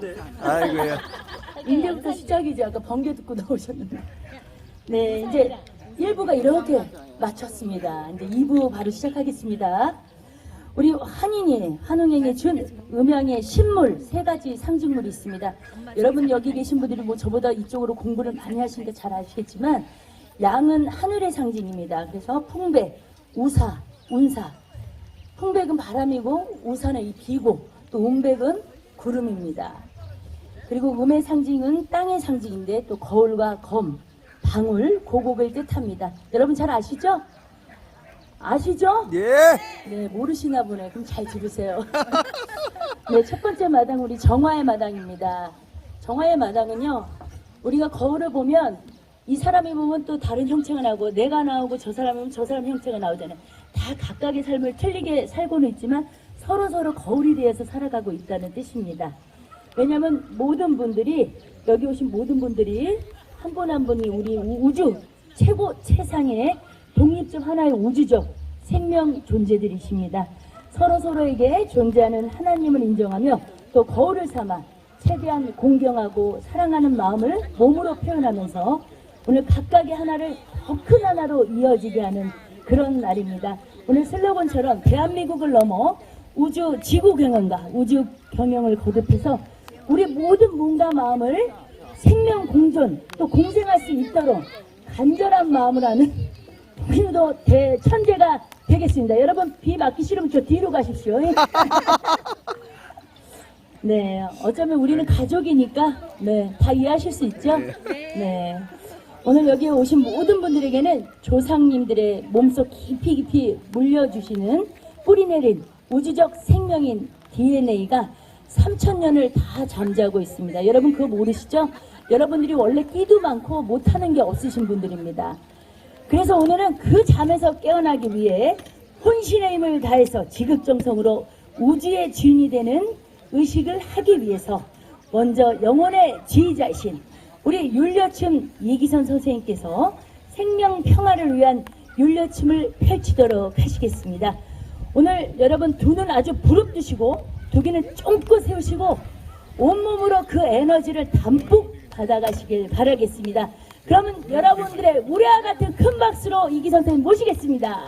네. 아이고야. 이제부터 시작이지. 아까 번개 듣고 나오셨는데. 네, 이제 1부가 이렇게 마쳤습니다. 이제 2부 바로 시작하겠습니다. 우리 한인이, 한웅행에 준 음양의 신물 세 가지 상징물이 있습니다. 여러분 여기 계신 분들이 뭐 저보다 이쪽으로 공부를 많이 하시니까 잘 아시겠지만 양은 하늘의 상징입니다. 그래서 풍배, 우사, 운사. 풍백은 바람이고 우사는 이 비고 또 운백은 구름입니다. 그리고 음의 상징은 땅의 상징인데 또 거울과 검, 방울, 고곡을 뜻합니다. 여러분 잘 아시죠? 아시죠? 예. 네, 모르시나 보네. 그럼 잘 들으세요. 네, 첫 번째 마당 우리 정화의 마당입니다. 정화의 마당은요, 우리가 거울을 보면 이 사람이 보면 또 다른 형체가 나오고 내가 나오고 저 사람이 보면 저 사람 형체가 나오잖아요. 다 각각의 삶을 틀리게 살고는 있지만 서로 서로 거울이 되어서 살아가고 있다는 뜻입니다. 왜냐하면 모든 분들이 여기 오신 모든 분들이 한 분한 분이 우리 우- 우주 최고 최상의 독립적 하나의 우주적 생명 존재들이십니다. 서로 서로에게 존재하는 하나님을 인정하며 또 거울을 삼아 최대한 공경하고 사랑하는 마음을 몸으로 표현하면서 오늘 각각의 하나를 더 큰 하나로 이어지게 하는 그런 날입니다. 오늘 슬로건처럼 대한민국을 넘어 우주 지구 경영과 우주 경영을 거듭해서 우리 모든 몸과 마음을 생명 공존 또 공생할 수 있도록 간절한 마음을 하는 우리도 대천재가 되겠습니다. 여러분 비 맞기 싫으면 저 뒤로 가십시오. 네, 어쩌면 우리는 가족이니까 네, 다 이해하실 수 있죠? 네. 오늘 여기 오신 모든 분들에게는 조상님들의 몸속 깊이 깊이 물려주시는 뿌리 내린 우주적 생명인 DNA가 3천년을 다 잠자고 있습니다. 여러분 그거 모르시죠? 여러분들이 원래 끼도 많고 못하는 게 없으신 분들입니다. 그래서 오늘은 그 잠에서 깨어나기 위해 혼신의 힘을 다해서 지극정성으로 우주의 주인이 되는 의식을 하기 위해서 먼저 영혼의 지휘자이신 우리 율려춤 이기선 선생님께서 생명 평화를 위한 율려춤을 펼치도록 하시겠습니다. 오늘 여러분 두 눈 아주 부릅뜨시고 두 귀는 쫑긋 세우시고 온몸으로 그 에너지를 담뿍 받아가시길 바라겠습니다. 그러면 여러분들의 우리와 같은 큰 박수로 이기 선생님 모시겠습니다.